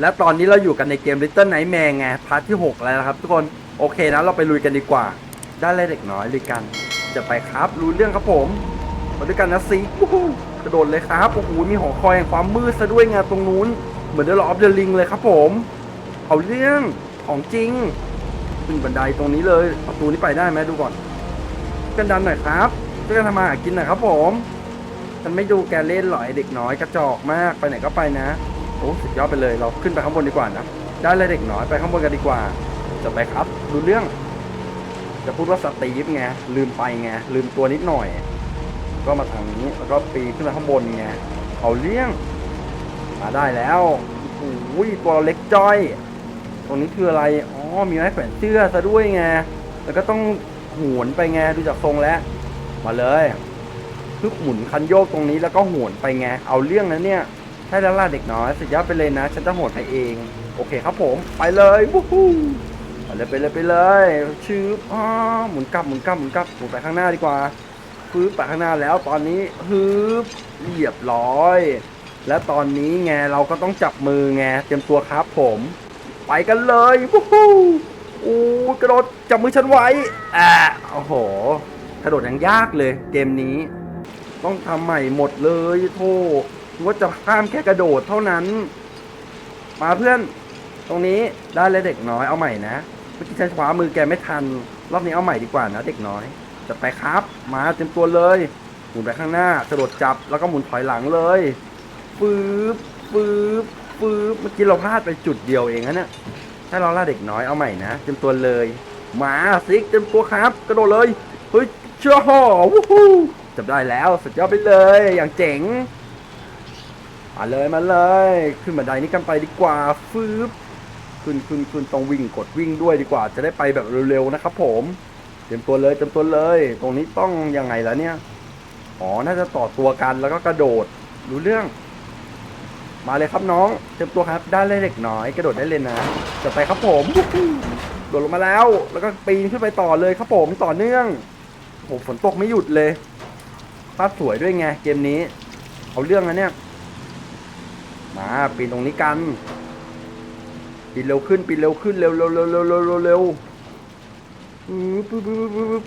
และตอนนี้เราอยู่กันในเกม Little Nightmare ไงพาร์ทที่ 6 แล้วนะครับ ทุกคนโอเคนะเราไปลุยกันดีกว่า ได้เลยเด็กน้อยลุยกัน จะไปครับรู้เรื่องครับผมมาด้วยกันนะซีกระโดดเลยครับโอ้โหมีหอคอยแห่งความมืดซะด้วยไงตรงนู้น เหมือนเดลออฟเดอะลิงเลยครับผมเอาเรื่องของจริงขึ้นบันไดตรงนี้เลยประตูนี้ไปได้ไหมดูก่อนกันดันหน่อยครับช่วยกันทำมาหากินหน่อยครับผมฉันไม่ดูแกเล่นหรอกไอเด็กน้อยกระจอกมากไปไหนก็ไปนะ โอ้สุดยอดไปเลย เราขึ้นไปข้างบนดีกว่านะ ได้เลยเด็กน้อยไปข้างบนกันดีกว่า จะไปครับ ดูเรื่อง จะพูดว่าสตีฟไง ลืมไปไง ลืมตัวนิดหน่อย ก็มาทางนี้ แล้วก็ปีขึ้นไปข้างบนไง เอาเรื่องมาได้แล้วโอ้โหตัวเล็กจ้อย ตรงนี้คืออะไร อ๋อ มีไม้แขวนเสื้อซะด้วยไง แล้วก็ต้องหวนไปไง ดูจากทรงแล้ว มาเลยพึกหมุนคันโยกตรงนี้แล้วก็หวนไปไง เอาเรื่องนะเนี่ย ใช่แล้วล่ะเด็กน้อยสุดยอดไปเลยนะ ฉันจะโหดให้เอง โอเคครับผม ไปเลยวู้ฮู้ไปเลยไปเลยไปเลยชืบอ๋อหมุนกลับหมุนกลับหมุนกลับหมุนไปข้างหน้าดีกว่าฟืบไปข้างหน้าแล้วตอนนี้ฮึบเรียบร้อย และตอนนี้ไงเราก็ต้องจับมือไงเตรียมตัวครับผม ไปกันเลยวู้ฮู้อู้กระโดดจับมือฉันไว้อ่าโอ้โหกระโดดยังยากเลย เกมนี้ ต้องทำใหม่หมดเลยโธ่ ว่าจะข้ามแค่กระโดดเท่านั้น มาเพื่อน ตรงนี้ได้เลยเด็กน้อยเอาใหม่นะเมื่อกี้ฉันคว้ามือแกไม่ทัน รอบนี้เอาใหม่ดีกว่านะเด็กน้อยจะไปครับ มาเต็มตัวเลยหมุนไปข้างหน้ากระโดดจับแล้วก็หมุนถอยหลังเลยฟืบฟืบฟืบเมื่อกี้เราพลาดไปจุดเดียวเองนะเนี่ยถ้าเราล่าเด็กน้อยเอาใหม่นะเต็มตัวเลยมาซิกเต็มตัวครับ กระโดดเลยเฮ้ยเชื่อห่อวู้ฮู้จับได้แล้วสุดยอดไปเลย อย่างเจ๋ง มาเลยมาเลย ขึ้นบันไดนี้กันไปดีกว่าฟืบขึ้นขึ้นขึ้นต้องวิ่งกดวิ่งด้วยดีกว่า จะได้ไปแบบเร็วๆนะครับ ผมเตรียมตัวเลยเตรียมตัวเลย ตรงนี้ต้องยังไงแล้วเนี่ยอ๋อน่าจะต่อตัวกันแล้วก็กระโดดรู้เรื่อง มาเลยครับน้องเตรียมตัวครับได้เลยเด็กน้อย กระโดดได้เลยนะจะไปครับผมโดดลงมาแล้ว แล้วก็ปีนขึ้นไปต่อเลยครับผมต่อเนื่องโอ้ฝนตกไม่หยุดเลยภาพสวยด้วยไงเกมนี้ เอาเรื่องนะเนี่ย มาปีนตรงนี้กัน ปีนเร็วขึ้นปีนเร็วขึ้นเร็วเร็วเร็วเร็วเร็วเร็วเร็วอือปึ๊บปึ๊บปึ๊บปึ๊บ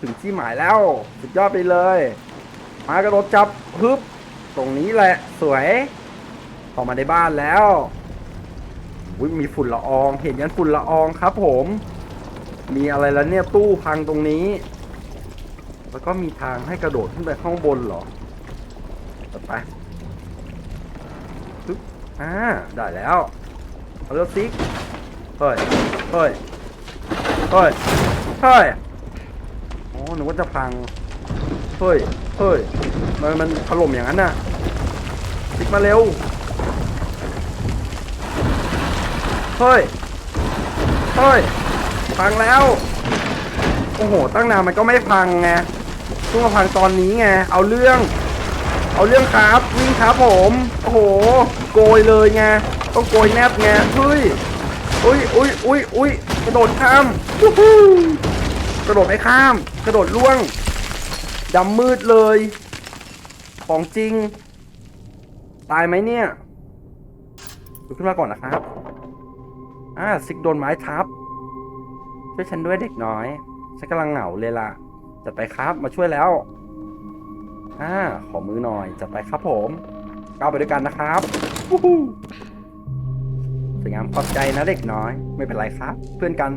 ถึงที่หมายแล้ว สุดยอดไปเลย มากระโดดจับฮึบตรงนี้แหละ สวยออกมาในบ้านแล้วอุ๊ยมีฝุ่นละออง เห็นยันฝุ่นละอองครับ ผม มีอะไรแล้วเนี่ยตู้พังตรงนี้ แล้วก็มีทางให้กระโดดขึ้นไปข้างบนเหรอไป อ่าได้แล้วเอาเร็วซิกเฮ้ยเฮ้ยเฮ้ยเฮ้ยอ๋อนึกว่าจะพังเฮ้ยเฮ้ยมันมันถล่มอย่างนั้นน่ะซิกมาเร็วเฮ้ยเฮ้ยพังแล้วโอ้โหตั้งนานมันก็ไม่พังไงต้องมาพังตอนนี้ไงเอาเรื่อง เอาเรื่องครับวิ่งครับผม โอ้โห โกยเลยไงต้องโกยแนบไงเฮ้ยอุ้ยอุ้ยอุ้ยอุ้ยกระโดดข้ามกระโดดไม่ข้าม กระโดดล่วงดำมืดเลย ของจริง ตายไหมเนี่ยลุกขึ้นมาก่อนนะครับอ่าซิกโดนไม้ทับ ช่วยฉันด้วยเด็กน้อย ฉันกำลังเหงาเลยล่ะจะไปครับมาช่วยแล้ว อ่า ขอมือหน่อยจะไปครับผมก้าวไปด้วยกันนะครับสวยงามขอบใจนะเด็กน้อย ไม่เป็นไรครับ เพื่อนกัน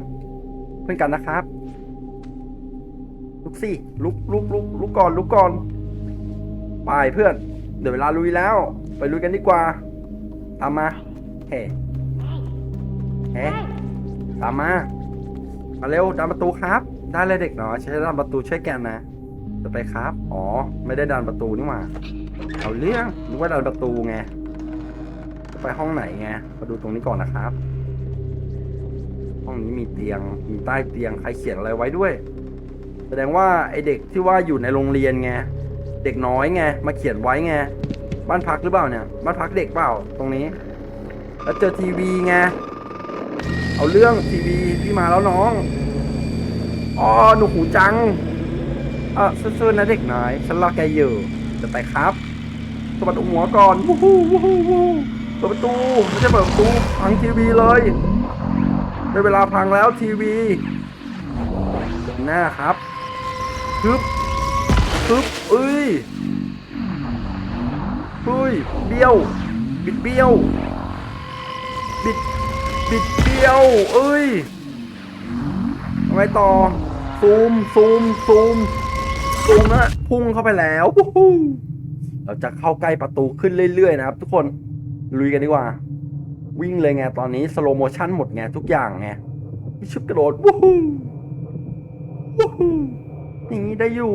เพื่อนกันนะครับ ลุกสิลุกลุกลุกลุกก่อนลุกก่อนไปเพื่อน เดี๋ยวเวลาลุยแล้ว ไปลุยกันดีกว่า ตามมาเฮ้เฮ้ตามมามาเร็วดันประตูครับ ได้เลยเด็กน้อยใช้ดันประตูช่วยแกนนะ จะไปครับ อ๋อ ไม่ได้ดันประตูนี่หว่า เอาเรื่องนึกว่าดันประตูไง จะไปห้องไหนไง มาดูตรงนี้ก่อนนะครับ ห้องนี้มีเตียง มีใต้เตียง ใครเขียนอะไรไว้ด้วย แสดงว่าไอเด็กที่ว่าอยู่ในโรงเรียนไง เด็กน้อยไง มาเขียนไว้ไง บ้านพักหรือเปล่าเนี่ย บ้านพักเด็กเปล่า ตรงนี้ แล้วเจอทีวีไง เอาเรื่องทีวีพี่มาแล้วน้อง อ๋อ หนูหูจัง เออซื่อๆนะเด็กน้อย ฉันรอแกอยู่ จะไปครับสะบัดหัวก่อนวู้ฮู้วู้ฮู้วู้เปิดประตูไม่ใช่เปิดประตูพังทีวีเลยได้เวลาพังแล้วทีวีหน้าครับฮึบฮึบเอ้ยเฮ้ยเบี้ยว บิดเบี้ยว บิด บิดเบี้ยว เอ้ยทำไงต่อซูมซูมซูม ซูมนะพุ่งเข้าไปแล้วเราจะเข้าใกล้ประตูขึ้นเรื่อยๆนะครับ ทุกคนลุยกันดีกว่า วิ่งเลยไงตอนนี้สโลโมชั่นหมดไงทุกอย่างไงชุบกระโดดวู้ฮู้วู้ฮู้อย่างนี้ได้อยู่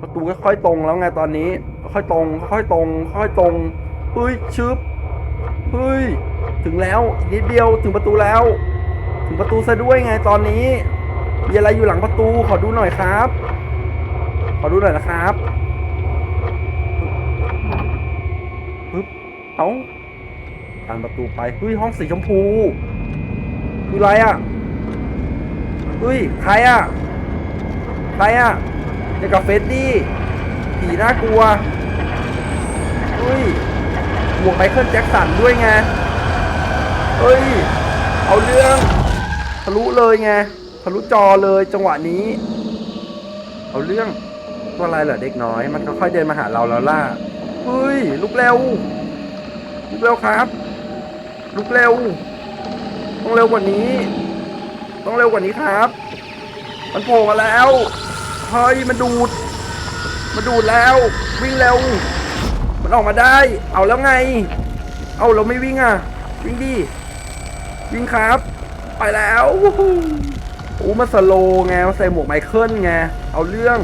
ประตูก็ค่อยตรงแล้วไงตอนนี้ ค่อยตรง ค่อยตรง ค่อยตรงเฮ้ยชึบเฮ้ยถึงแล้วอีกนิดเดียวถึงประตูแล้ว ถึงประตูซะด้วยไงตอนนี้มีอะไรอยู่หลังประตูขอดูหน่อยครับ ขอดูหน่อยนะครับปึ๊บเอาทางประตูไปเฮ้ยห้องสีชมพูคืออะไรอะเฮ้ยใครอะใครอะเด็กกับเฟสดี้ผีน่ากลัวเฮ้ยหมวกไมเคิลแจ็คสันด้วยไงเฮ้ย เอาเรื่องทะลุเลยไงทะลุจอเลยจังหวะนี้ เอาเรื่อง ตัวอะไรเหรอเด็กน้อย มันค่อยๆเดินมาหาเราแล้วล่ะเฮ้ยลุกเร็วลุกเร็วครับลุกเร็ว ต้องเร็วกว่านี้ ต้องเร็วกว่านี้ครับ มันโผล่มาแล้วเฮ้ยมันดูด มันดูดแล้ว วิ่งเร็ว มันออกมาได้ เอาแล้วไง เอาเราไม่วิ่งอะ วิ่งดิวิ่งครับ ไปแล้ววู้มาสโลไงมาใส่หมวกไมเคิลไง เอาเรื่อง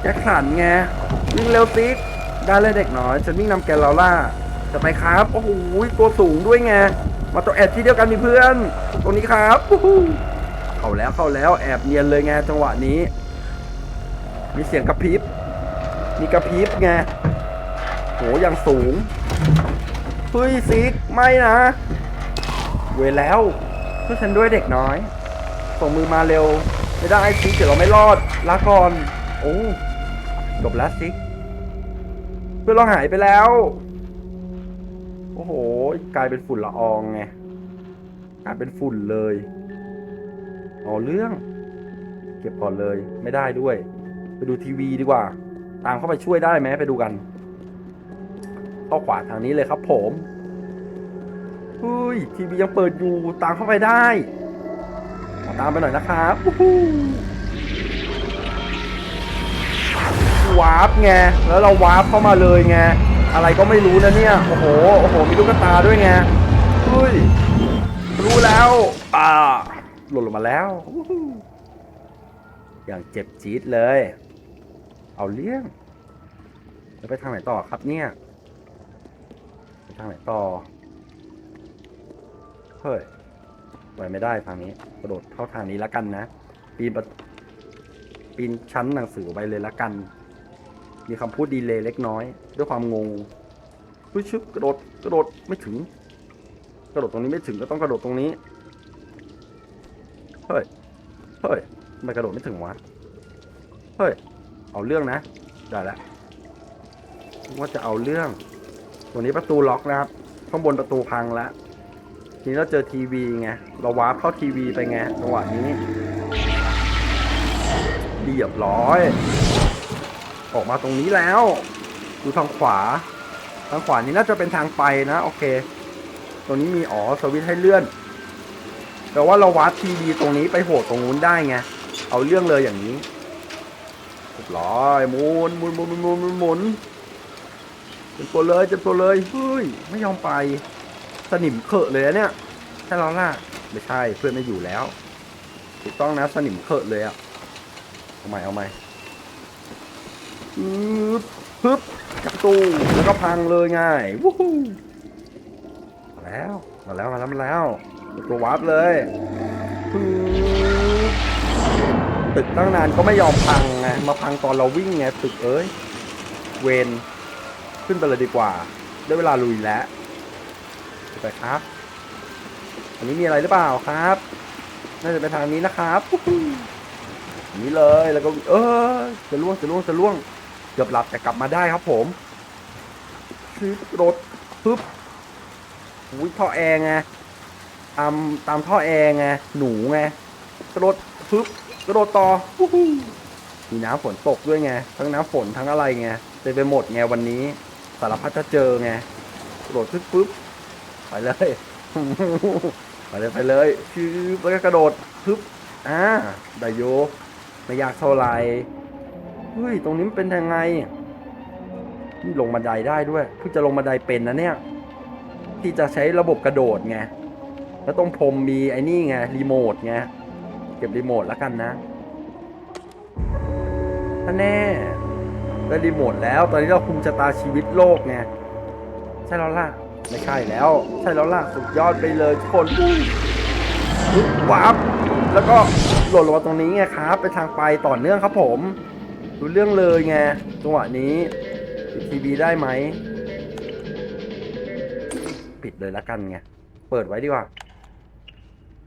แจ็คสันไงวิ่งเร็วซิกได้เลยเด็กน้อย ฉันวิ่งนำแกลาล่าจะไปครับ โอ้โหตัวสูงด้วยไง มาตัวแอบที่เดียวกันมีเพื่อน ตรงนี้ครับเข้าแล้วเข้าแล้วแอบเนียนเลยไงจังหวะนี้ มีเสียงกระพริบ มีกระพริบไงโหอย่างสูงเฮ้ยซิกไม่นะ เวแล้วช่วยฉันด้วยเด็กน้อยส่งมือมาเร็ว ไม่ได้ซิกเดี๋ยวเราไม่รอดลาก่อน โอ้ จบแล้วซิกเพื่อนเราหายไปแล้ว โอ้โห กลายเป็นฝุ่นละอองไงกลายเป็นฝุ่นเลยเอาเรื่อง เก็บก่อนเลยไม่ได้ด้วย ไปดูทีวีดีกว่า ตามเข้าไปช่วยได้ไหมไปดูกัน เข้าขวาทางนี้เลยครับผมเฮ้ยทีวียังเปิดอยู่ตามเข้าไปได้ ตามไปหน่อยนะครับ วาร์ปไง แล้วเราวาร์ปเข้ามาเลยไง อะไรก็ไม่รู้นะเนี่ย โอ้โห โอ้โห มีลูกตาด้วยไงเฮ้ย รู้แล้ว อ่า หล่นลงมาแล้ว อย่างเจ็บจี๊ดเลย เอาเลี้ยงจะไปทางไหนต่อครับเนี่ย ไปทางไหนต่อ เฮ้ยไปไม่ได้ทางนี้ กระโดดเข้าทางนี้แล้วกันนะ ปีนปีนชั้นหนังสือไปเลยแล้วกัน มีคำพูดดีเลยเล็กน้อย ด้วยความงงปุ๊บชึบกระโดดกระโดดไม่ถึง กระโดดตรงนี้ไม่ถึงก็ต้องกระโดดตรงนี้ เฮ้ย เฮ้ยทำไมกระโดดไม่ถึงวะ เฮ้ย เอาเรื่องนะ ได้แล้วว่าจะเอาเรื่อง ตัวนี้ประตูล็อกนะครับ ข้างบนประตูพังแล้วทีนี้เราเจอทีวีไง เราวาร์ปเข้าทีวีไปไงจังหวะนี้เรียบร้อย ออกมาตรงนี้แล้ว ดูทางขวา ทางขวานี้น่าจะเป็นทางไปนะ โอเค ตรงนี้มีอ๋อสวิตให้เลื่อน แต่ว่าเราวาร์ปทีวีตรงนี้ไปโหดตรงนู้นได้ไง เอาเรื่องเลยอย่างนี้เรียบร้อยหมุนหมุนหมุนหมุนหมุนหมุนหมุนจ็บตัวเลยเจ็บตัวเลยเฮ้ยไม่ยอมไป สนิมเขอะเลยเนี่ยใช่แล้วล่ะไม่ใช่เพื่อนไม่อยู่แล้ว ถูกต้องนะสนิมเขอะเลยอะเอาใหม่เอาใหม่ ปึ๊บปึ๊บจับตู้แล้วก็พังเลยง่ายวู้ฮู้มาแล้วมาแล้วมาแล้วมาแล้วตัววาร์ปเลยปึ๊บตึกตั้งนานก็ไม่ยอมพังไงมาพังตอนเราวิ่งไงตึกเอ้ยเวนขึ้นไปเลยดีกว่า ได้เวลาลุยแล้วไปครับ อันนี้มีอะไรหรือเปล่าครับ น่าจะไปทางนี้นะครับนี้เลยแล้วก็เออจะล่วงจะล่วงจะล่วง กือบหลับแต่กลับมาได้ครับผมคือโดดปึ๊บอุ้ยท่อแอร์ไงตามตามท่อแอร์ไงหนูไงกระโดดปึ๊บกระโดดต่อมีน้ำฝนตกด้วยไงทั้งน้ำฝนทั้งอะไรไงเต็มไปหมดไงวันนี้ สารพัดจะเจอไงกระโดดปึ๊บปึ๊บไปเลยไปเลยไปเลยชืบแล้วก็กระโดดปึ๊บอ่าได้โยไม่ยากเท่าไหร่ เฮ้ย ตรงนี้มันเป็นยังไงนี่ลงบันไดได้ด้วยเพิ่งจะลงบันไดเป็นนะเนี่ย ที่จะใช้ระบบกระโดดไง แล้วตรงพรมมีไอ้นี่ไงรีโมทไง เก็บรีโมทแล้วกันนะถ้าแน่ได้รีโมทแล้ว ตอนนี้เราคุมชะตาชีวิตโลกไง ใช่แล้วล่ะ ไม่ใช่แล้ว ใช่แล้วล่ะ สุดยอดไปเลยทุกคนปุ๊บวับแล้วก็หล่นลงมาตรงนี้ไงครับ เป็นทางไปต่อเนื่องครับผม ดูเรื่องเลยไงจังหวะนี้ปิดทีวีได้ไหม ปิดเลยละกันไง เปิดไว้ดีกว่า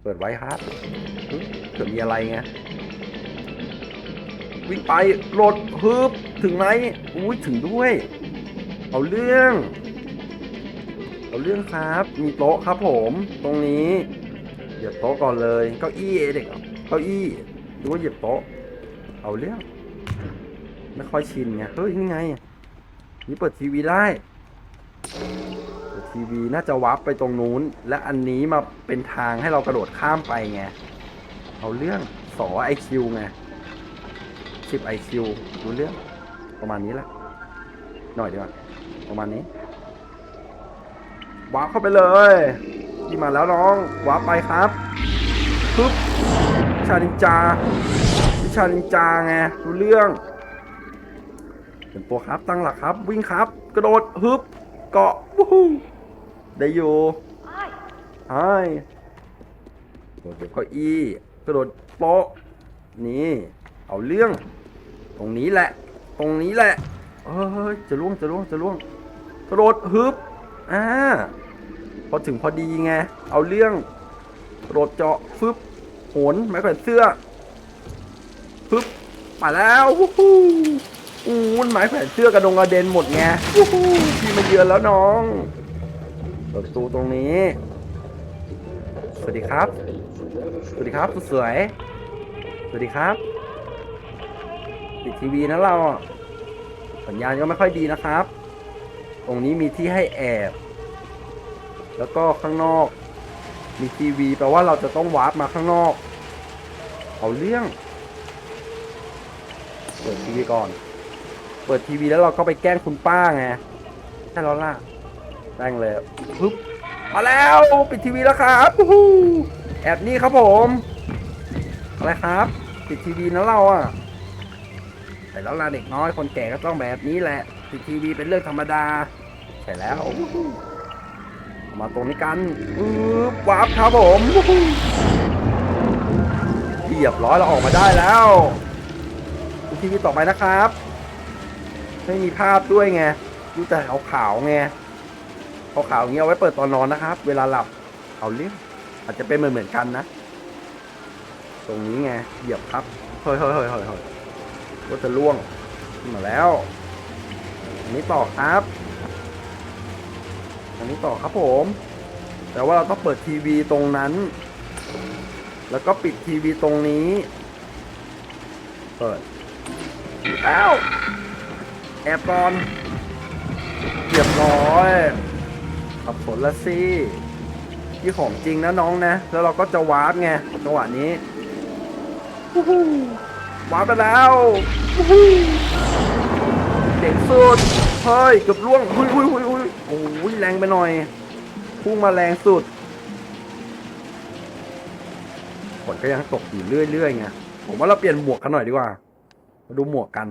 เปิดไว้ครับเผื่อมีอะไรไง วิ่งไปโหลดฮึบถึงไหมอุ้ยถึงด้วย เอาเรื่อง เอาเรื่องครับ มีโต๊ะครับผม ตรงนี้เหยียบโต๊ะก่อนเลย เก้าอี้เด็ก เก้าอี้หรือว่าเหยียบโต๊ะ เอาเรื่อง ไม่ค่อยชินไงเฮ้ยนี่ไง นี่เปิดทีวีได้เปิดทีวีน่าจะวับไปตรงนู้น และอันนี้มาเป็นทางให้เรากระโดดข้ามไปไง เอาเรื่องสอไอคิวไงสิบไอคิวรู้เรื่อง ประมาณนี้แหละ หน่อยดีกว่า ประมาณนี้วาร์ปเข้าไปเลยที่มาแล้วน้องวาร์ปไปครับปึ๊บวิชานินจาวิชานินจาไงรู้เรื่อง เป็นตัวครับตั้งหลักครับ วิ่งครับ กระโดดฮึบเกาะวู้ฮู้ได้อยู่ไอ้กดเก็บเก้าอี้ กระโดดโป๊ะนี่ เอาเรื่อง ตรงนี้แหละ ตรงนี้แหละเฮ้ยจะล่วงจะล่วงจะล่วง กระโดดฮึบอ่าพอถึงพอดีไง เอาเรื่องกระโดดเจาะฟึบโหนไม้แขวนเสื้อฟึบมาแล้ววู้ฮู้ อู้นหมายแขวนเสื้อกระดงกระเด็นหมดไงพี่มาเยือนแล้วน้องเปิดประตูตรงนี้ สวัสดีครับ สวัสดีครับสวย สวัสดีครับปิดทีวีนะเราสัญญาณก็ไม่ค่อยดีนะครับ ตรงนี้มีที่ให้แอบ แล้วก็ข้างนอก มีทีวีแปลว่าเราจะต้องวาร์ปมาข้างนอก เอาเรื่องเปิดทีวีก่อน ปิดทีวีแล้วเราก็ไปแกล้งคุณป้าไงใช่แล้วล่ะแกล้งเลยปึ๊บมาแล้วปิดทีวีแล้วครับอู้แอบนี่ครับผม อะไรครับ ปิดทีวีนะเราอะแต่แล้วล่ะเด็กน้อยคนแก่ก็ต้องแบบนี้แหละ ปิดทีวีเป็นเรื่องธรรมดาใช่แล้ว มาตรงนี้กันปึ๊บวาร์ปครับผมเรียบร้อยเราออกมาได้แล้วทีวีต่อไปนะครับ ไม่มีภาพด้วยไงดูแต่ขาวๆไงขาวๆอย่างเงี้ยเอาไว้เปิดตอนนอนนะครับ เวลาหลับเอาเรื่องอาจจะเป็นเหมือนเหมือนกันนะ ตรงนี้ไงเหยียบครับเฮ้ยเฮ้ยเฮ้ยเฮ้ยเฮ้ยก็จะล่วงขึ้นมาแล้ว อันนี้ต่อครับ อันนี้ต่อครับผม แต่ว่าเราต้องเปิดทีวีตรงนั้น แล้วก็ปิดทีวีตรงนี้ เปิดอ้าว แอบก่อนเรียบร้อยขับผลละสิที่ของจริงนะน้องนะ แล้วเราก็จะวาร์ปไงจังหวะนี้วู้ฮู้วาร์ปไปแล้ววู้ฮู้เด็กสุดเฮ้ยเกือบล่วงหุยหุยหุยหุยโอ้ยแรงไปหน่อยพุ่งมาแรงสุดฝนก็ยังตกอยู่เรื่อยๆไงผมว่าเราเปลี่ยนหมวกกันหน่อยดีกว่า มาดูหมวกกัน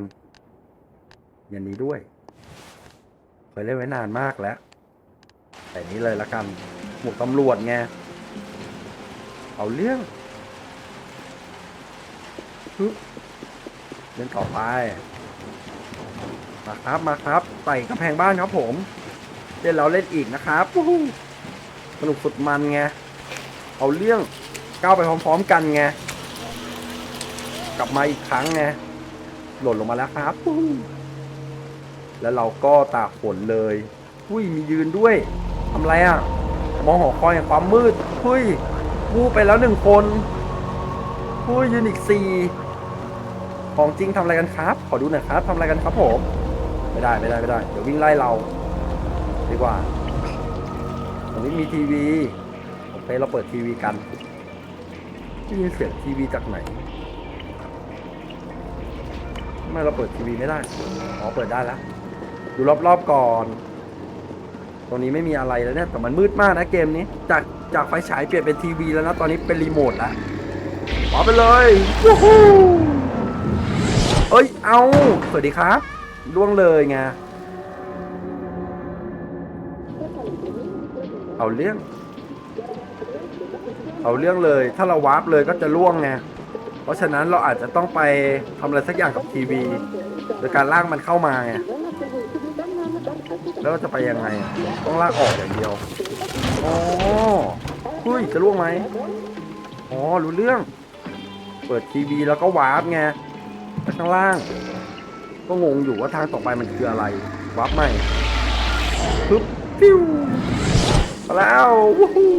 อย่างนี้ด้วย เคยเล่นไว้นานมากแล้ว แต่นี้เลยละกัน หมวกตำรวจไง เอาเรื่องเล่นต่อไป มาครับ มาครับไต่กำแพงบ้านครับผม เล่นเราเล่นอีกนะครับวู้ฮู้สนุกสุดมันไง เอาเรื่องก้าวไปพร้อมๆกันไง กลับมาอีกครั้งไง หล่นลงมาแล้วครับวู้ แล้วเราก็ตากฝนเลย อุ้ยมียืนด้วยทำไรอะ มองหอคอยแห่งความมืดเฮ้ยวูบไปแล้วหนึ่งคนเฮ้ยยูนิคซีของจริงทำอะไรกันครับ ขอดูหน่อยครับทำอะไรกันครับผม ไม่ได้ไม่ได้ไม่ได้ เดี๋ยววิ่งไล่เราดีกว่าตรงนี้มีทีวีโอเคเราเปิดทีวีกันได้ยินเสียงทีวีจากไหนทำไมเราเปิดทีวีไม่ได้ อ๋อ เปิดได้แล้ว ดูรอบๆก่อน ตรงนี้ไม่มีอะไรแล้วเนี่ยแต่มันมืดมากนะเกมนี้ จากจากไฟฉายเปลี่ยนเป็นทีวีแล้วนะ ตอนนี้เป็นรีโมทแล้วขอไปเลยวู้ฮู้เอ้ย เอา สวัสดีครับ ล่วงเลยไง เอาเรื่อง เอาเรื่องเลย ถ้าเราวาร์ปเลยก็จะล่วงไง เพราะฉะนั้นเราอาจจะต้องไปทำอะไรสักอย่างกับทีวี โดยการลากมันเข้ามาไง แล้วจะไปยังไง ต้องลากออกอย่างเดียวอ๋อเฮ้ยจะล่วงไหมอ๋อรู้เรื่อง เปิดทีวีแล้วก็วาร์ปไงไปข้างล่าง ก็งงอยู่ว่าทางต่อไปมันคืออะไรวาร์ปใหม่ปึ๊บปิ้วมาแล้ววู้ฮู้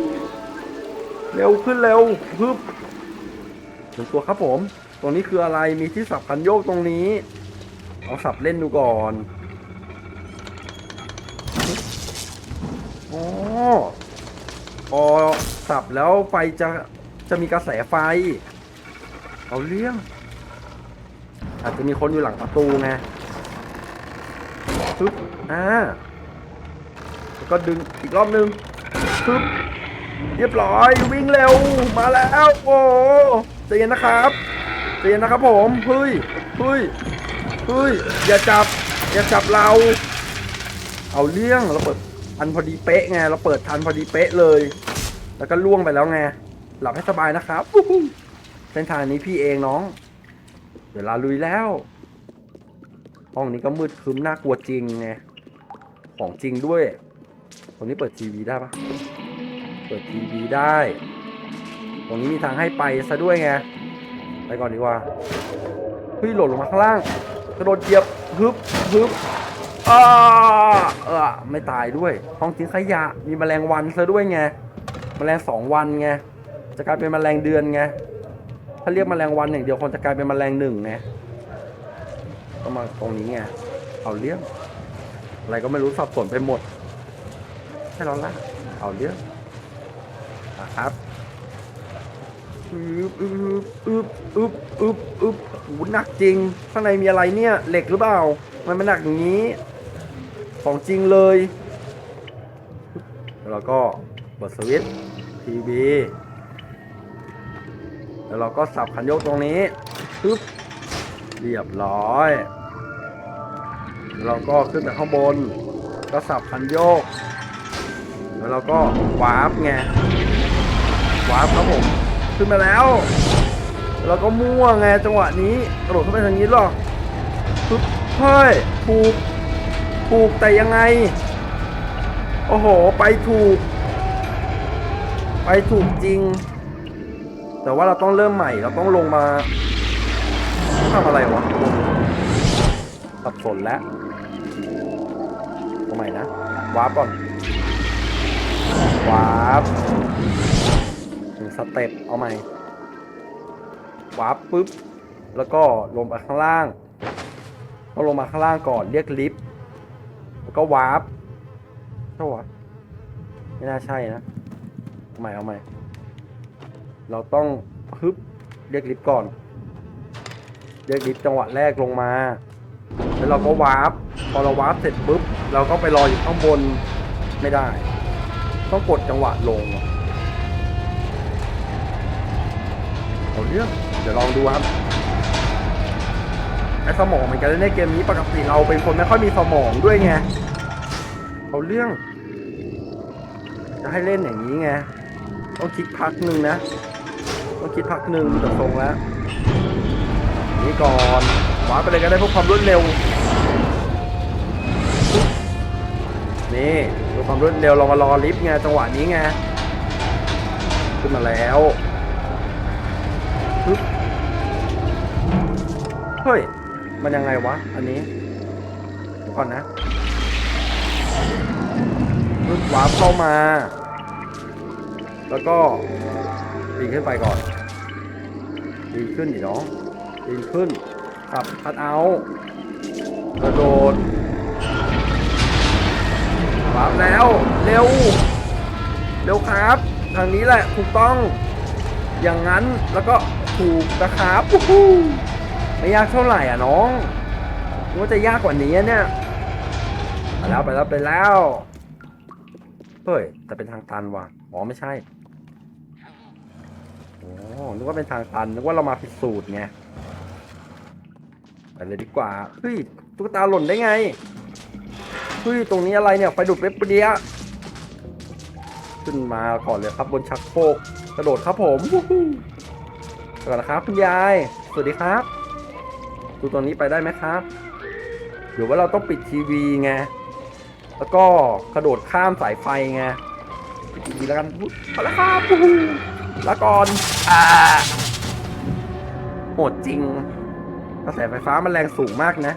เร็วขึ้นเร็วปึ๊บถึงตัวครับผม ตรงนี้คืออะไรมีที่สับคันโยกตรงนี้เอาสับเล่นดูก่อน พอสับแล้วไฟจะจะมีกระแสไฟ เอาเรื่อง อาจจะมีคนอยู่หลังประตูไงปึ๊บอ่าแล้วก็ดึงอีกรอบนึงปึ๊บเรียบร้อยวิ่งเร็วมาแล้วโอ้ใจเย็นนะครับใจเย็นนะครับผมเฮ้ยเฮ้ยเฮ้ยอย่าจับ อย่าจับเรา เอาเรื่องเราเปิด ทันพอดีเป๊ะไง เราเปิดทันพอดีเป๊ะเลย แล้วก็ล่วงไปแล้วไง หลับให้สบายนะครับเส้นทางนี้พี่เองน้อง เดี๋ยวลาลุยแล้ว ห้องนี้ก็มืดครึ้มน่ากลัวจริงไง ของจริงด้วยตรงนี้เปิดทีวีได้ปะเปิดทีวีได้ ตรงนี้มีทางให้ไปซะด้วยไง ไปก่อนดีกว่าเฮ้ยหล่นลงมาข้างล่าง กระโดดเหยียบฮึบฮึบ อ่าเออไม่ตายด้วยห้องทิ้งขยะมีแมลงวันซะด้วยไงแมลงสองวันไงจะกลายเป็นแมลงเดือนไงถ้าเรียกแมลงวันอย่างเดียวคงจะกลายเป็นแมลงหนึ่งไงก็มาตรงนี้ไงเอาเรื่องอะไรก็ไม่รู้สับสนไปหมดใช่แล้วล่ะเอาเรื่องครับอึบอึบอึบอึบอึบอึบหหนักจริง ข้างในมีอะไรเนี่ย เหล็กหรือเปล่า มันมันหนักอย่างนี้ ของจริงเลย แล้วเราก็เปิดสวิตช์ทีวีแล้วเราก็สับคันโยกตรงนี้ปึ๊บเรียบร้อยแล้วเราก็ขึ้นไปข้างบน ก็สับคันโยก แล้วเราก็วาร์ปไง วาร์ปครับผม ขึ้นมาแล้วแล้วก็มั่วไงจังหวะนี้กระโดดขึ้นไปทางนี้หรอปึ๊บเฮ้ยถูก ถูกแต่ยังไง โอ้โห ไปถูก ไปถูกจริง แต่ว่าเราต้องเริ่มใหม่ เราต้องลงมาทำอะไรวะสับสนแล้วเอาใหม่นะวาร์ปก่อนวาร์ปหนึ่งสเต็ปเอาใหม่วาร์ปปุ๊บ แล้วก็ลงไปข้างล่างต้องลงมาข้างล่างก่อนเรียกลิฟต์ แล้วก็วาร์ปใช่วะไม่น่าใช่นะเอาใหม่เอาใหม่ เราต้องฮึบเรียกลิฟต์ก่อน เรียกลิฟต์จังหวะแรกลงมา แล้วเราก็วาร์ปพอเราวาร์ปเสร็จปุ๊บ เราก็ไปรออยู่ข้างบนไม่ได้ ต้องกดจังหวะลงเอาเรื่องเดี๋ยวลองดูครับ ไอ้สมองเหมือนกันในเกมนี้ปกติเราเป็นคนไม่ค่อยมีสมองด้วยไงเอาเรื่อง จะให้เล่นอย่างนี้ไงต้องคิดพักหนึ่งนะต้องคิดพักหนึ่งแต่ทรงแล้วนี่ก่อนวาไปเลยก็ได้พื่อความรวดเร็วนี่ดูความรวดเร็วเรามารอลิฟต์ไงจังหวะนี้ไงขึ้นมาแล้วเฮ้ย มันยังไงวะ อันนี้ก่อนนะปึ๊บวาร์ปเข้ามา แล้วก็ปีนขึ้นไปก่อนปีนขึ้นดิน้องปีนขึ้นขับคัดเอากระโดดรับแล้ว เร็ว เร็วครับ ทางนี้แหละ ถูกต้อง อย่างนั้นแล้วก็ถูกนะครับ ไม่ยากเท่าไหร่อะน้องว่าจะยากกว่านี้เนี่ยไปแล้วไปแล้วไปแล้วเฮ้ยแต่เป็นทางตันว่ะอ๋อไม่ใช่โอ้นึกว่าเป็นทางตันนึกว่าเรามาผิดสูตรไงไปเลยดีกว่าเฮ้ยตุ๊กตาหล่นได้ไงเฮ้ยตรงนี้อะไรเนี่ยไฟดูดเว็บเดียขึ้นมาก่อนเลยครับบนชักโครกกระโดดครับผมวู้ฮู้สวัสดีครับคุณยาย สวัสดีครับ ดูตรงนี้ไปได้ไหมครับหรือว่าเราต้องปิดทีวีไง แล้วก็กระโดดข้ามสายไฟไงปิดทีวีแล้วกันอุ๊ยเอละครับวู้ฮู้ลาก่อนอ่าโหดจริงกระแสไฟฟ้ามันแรงสูงมากนะ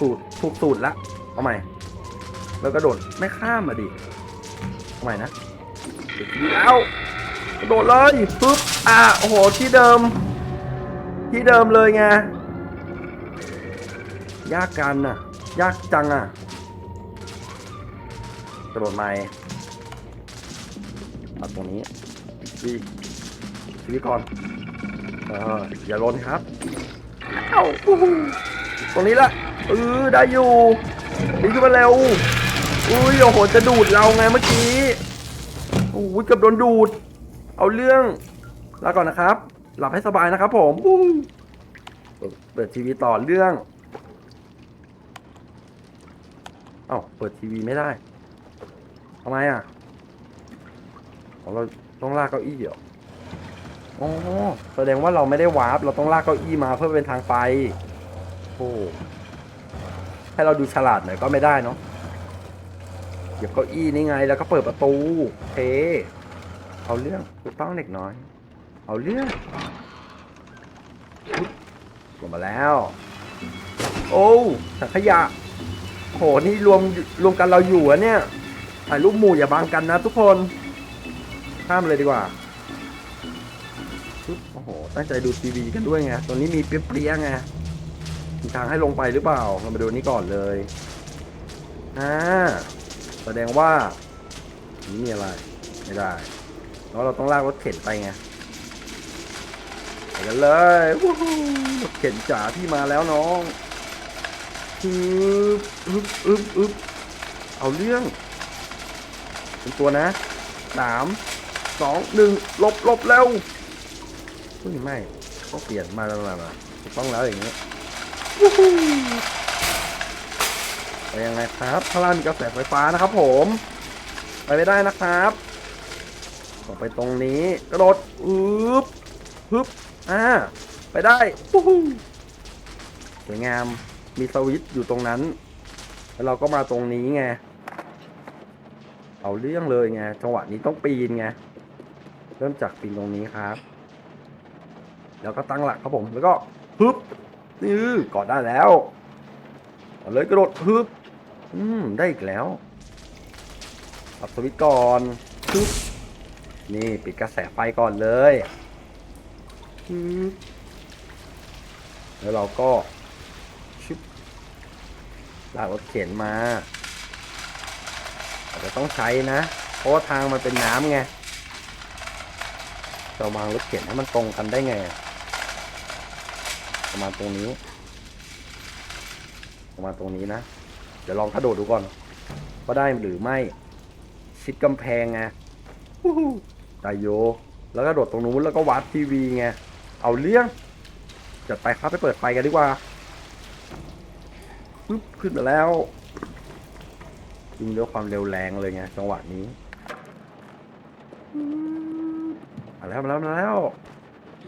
สูตรถูกสูตรละ เอาใหม่ แล้วกระโดดไม่ข้ามมาดิ เอาใหม่นะปิดทีวีแล้วกระโดดเลยปึ๊บอ่าโอ้โหที่เดิม ที่เดิมเลยไง ยากกันน่ะ ยากจังอะกระโดดใหม่ตัดตรงนี้ดีชีวิตก่อนเอออย่าลนครับเอ้าอู้หูตรงนี้ละเออได้อยู่ดีขึ้นมาเร็วอุ้ยโอ้โหจะดูดเราไงเมื่อกี้โอ้ยเกือบโดนดูด เอาเรื่องลาก่อนนะครับ หลับให้สบายนะครับผมอู้เปิดเปิดทีวีต่อเรื่อง เปิดทีวีไม่ได้ทำไมอะเราต้องลากเก้าอี้เดี๋ยวอ๋อแสดงว่าเราไม่ได้วาร์ปเราต้องลากเก้าอี้มาเพื่อเป็นทางไปโอ้ให้เราดูฉลาดหน่อยก็ไม่ได้เนาะเหยียบเก้าอี้นี่ไง แล้วก็เปิดประตูเคเอาเรื่องถูกต้องเด็กน้อย เอาเรื่องอุ๊ยลงมาแล้ว โอ้ถังขยะ โหนี่รวมรวมกันเราอยู่อะเนี่ยถ่ายรูปหมู่อย่าบังกันนะทุกคนข้ามเลยดีกว่าโอ้โหตั้งใจดูทีวีกันด้วยไงตัวนี้มีเปรี้ยๆไงมีทางให้ลงไปหรือเปล่าเรามาดูนี่ก่อนเลยอ่าแสดงว่านี่มีอะไรไม่ได้แล้วเราต้องลากรถเข็นไปไงไปกันเลยวู้ฮู้รถเข็นจ๋าพี่มาแล้วน้อง ฮึบอึบอึบอึบเอาเรื่องเป็นตัวนะสามสองหนึ่งลบลบเร็วเฮ้ยไม่ต้องเปลี่ยนมาแล้วมาถูกต้องแล้วอย่างนี้วู้ฮู้ไปยังไงครับข้างล่างมีกระแสไฟฟ้านะครับผม ไปไม่ได้นะครับต่อไปตรงนี้กระโดดอึบฮึบอ่าไปได้วู้ฮูสวยงาม มีสวิตช์อยู่ตรงนั้น แล้วเราก็มาตรงนี้ไง เอาเรื่องเลยไง จังหวะนี้ต้องปีนไง เริ่มจากปีนตรงนี้ครับ แล้วก็ตั้งหลักครับผม แล้วก็ฮึบนี่กอดได้แล้วเลยกระโดดฮึบอืม ได้อีกแล้วปรับสวิตช์ก่อนฮึบนี่ปิดกระแสไฟก่อนเลยฮึบแล้วเราก็ ลากรถเข็นมาอาจจะต้องใช้นะ เพราะว่าทางมันเป็นน้ำไงจะวางรถเข็นให้มันตรงกันได้ไง ประมาณตรงนี้ ประมาณตรงนี้นะ เดี๋ยวลองกระโดดดูก่อนว่าได้หรือไม่ ชิดกำแพงไงวู้ฮู้ได้โย แล้วก็โดดตรงนู้นแล้วก็วัดทีวีไง เอาเรื่องจัดไปครับไปเปิดไฟกันดีกว่า ปึ๊บขึ้นมาแล้วยิงด้วยความเร็วแรงเลยไงจังหวะนี้มาแล้วมาแล้วมาแล้ว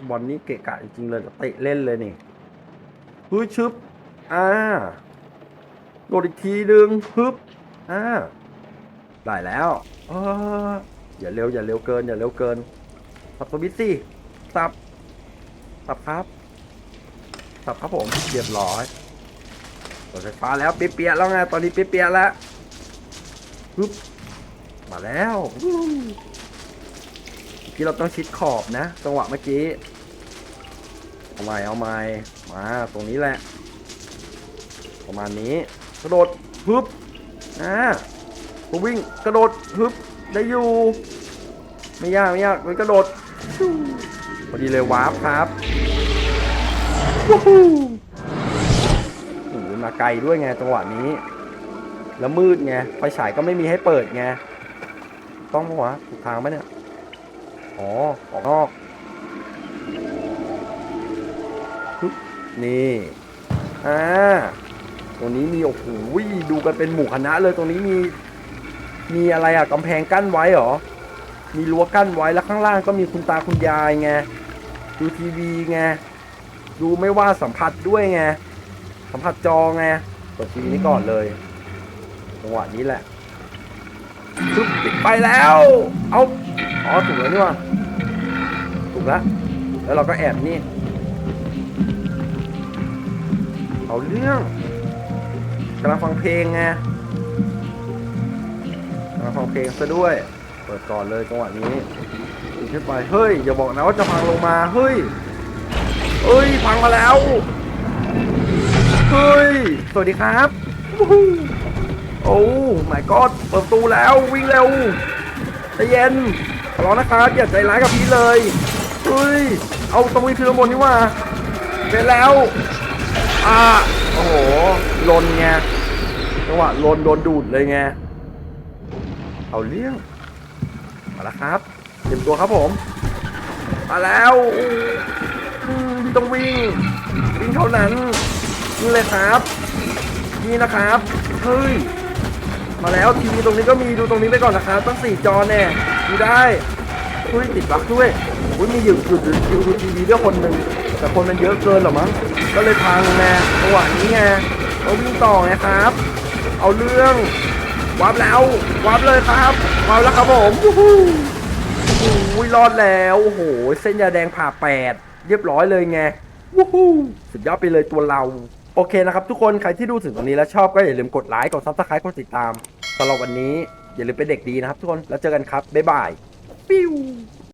บอลนี้เกะกะจริงๆเลยเตะเล่นเลยนี่ฮึชึบอ่าโดดอีกทีดึงฮึบอ่าได้แล้วเอออย่าเร็วอย่าเร็วเกิน อย่าเร็วเกินสับสวิตช์สิสับสับครับสับครับผมเรียบร้อย รถไฟฟ้าแล้วเปียกๆแล้วไงตอนนี้เปียกๆแล้วปึ๊บมาแล้ววู้ที่เราต้องชิดขอบนะจังหวะเมื่อกี้เอาใหม่เอาใหม่มาตรงนี้แหละ ประมาณนี้กระโดดฮึบอ่าผมวิ่งกระโดดฮึบได้อยู่ ไม่ยากไม่ยากมันกระโดดพอดีเลยวาร์ปครับวู้ฮู้ ไกลด้วยไงจังหวะนี้ แล้วมืดไงไฟฉายก็ไม่มีให้เปิดไงต้องปะวะถูกทางไหมเนี่ยอ๋อออกนอกนี่อ่าตรงนี้มีโอ้โหดูกันเป็นหมู่คณะเลยตรงนี้มี มีอะไรอะกำแพงกั้นไว้เหรอมีรั้วกั้นไว้แล้วข้างล่างก็มีคุณตาคุณยายไงดูทีวีไงดูไม่ว่าสัมผัสด้วยไง สัมผัสจอไงเปิดทีนี้ก่อนเลยจังหวะนี้แหละปึ๊บปิดไปแล้ว เอาอ๋อถูกแล้วนี่ว่าถูกแล้วแล้วเราก็แอบนี่ เอาเรื่องกำลังฟังเพลงไงกำลังฟังเพลงซะด้วย เปิดก่อนเลยจังหวะนี้ขึ้นไป เฮ้ย อย่าบอกนะว่าจะพังลงมา เฮ้ย เฮ้ย พังมาแล้ว เฮ้ย สวัสดีครับ โอ้ my god เปิดประตูแล้ววิ่งเร็วใจเย็นร้องนะครับอย่าใจร้ายกับพี่เลยเฮ้ย เอาตรงนี้คือข้างบนนี่ว่าเป็นแล้ว อ่า โอ้โหลนไงจังหวะลนโดนดูดเลยไง เอาเรื่องมาแล้วครับ เตรียมตัวครับผม มาแล้ว ต้องวิ่ง วิ่งเท่านั้น นี่เลยครับ นี่นะครับ เฮ้ย มาแล้วทีวีตรงนี้ก็มีดูตรงนี้ไปก่อนนะครับตั้งสี่จอแน่ดูได้เฮ้ยติดบั๊กด้วยอุ้ยมีอยู่หยุดดูดูทีวีด้วยคนหนึ่งแต่คนมันเยอะเกินหรอมั้ง ก็เลยพังไงจังหวะนี้ไงเราวิ่งต่อไงครับ เอาเรื่องวาร์ปแล้ววาร์ปเลยครับวาร์ปแล้วครับผมวู้ฮู้โอ้ยรอดแล้วโอ้โหเส้นยาแดงผ่าแปดเรียบร้อยเลยไงวู้ฮู้สุดยอดไปเลยตัวเรา โอเคนะครับทุกคนใครที่ดูถึงตรงนี้แล้วชอบก็อย่าลืมกดไลค์กดซับสไครต์กดติดตามสำหรับวันนี้อย่าลืมเป็นเด็กดีนะครับทุกคนแล้วเจอกันครับบ๊ายบายปิ้ว